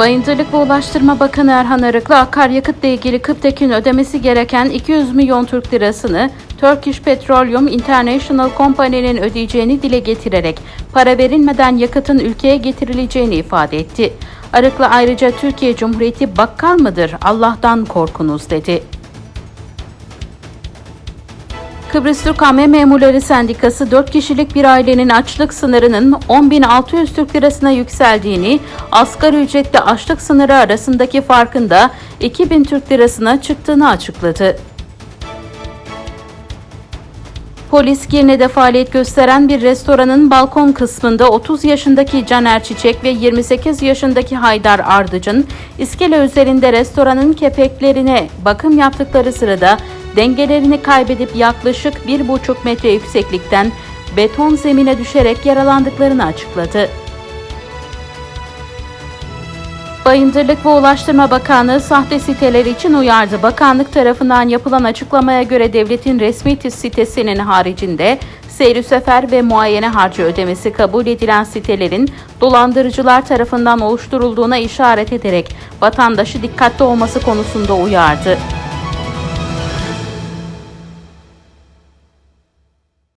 Bayındırlık ve Ulaştırma Bakanı Erhan Arıklı akaryakıtla ilgili Kıptek'in ödemesi gereken 200 milyon Türk lirasını Turkish Petroleum International Company'nin ödeyeceğini dile getirerek para verilmeden yakıtın ülkeye getirileceğini ifade etti. Arıklı ayrıca Türkiye Cumhuriyeti bakkal mıdır Allah'tan korkunuz dedi. Kıbrıs Türk Hame Memurları Sendikası 4 kişilik bir ailenin açlık sınırının 10.600 Türk Lirasına yükseldiğini, asgari ücretle açlık sınırı arasındaki farkın da 2000 Türk Lirasına çıktığını açıkladı. Polis Girne'de faaliyet gösteren bir restoranın balkon kısmında 30 yaşındaki Caner Çiçek ve 28 yaşındaki Haydar Ardıç'ın iskele üzerinde restoranın kepeklerine bakım yaptıkları sırada dengelerini kaybedip yaklaşık 1,5 metre yükseklikten beton zemine düşerek yaralandıklarını açıkladı. Bayındırlık ve Ulaştırma Bakanlığı sahte siteler için uyardı. Bakanlık tarafından yapılan açıklamaya göre devletin resmi sitesinin haricinde seyri sefer ve muayene harcı ödemesi kabul edilen sitelerin dolandırıcılar tarafından oluşturulduğuna işaret ederek vatandaşı dikkatli olması konusunda uyardı.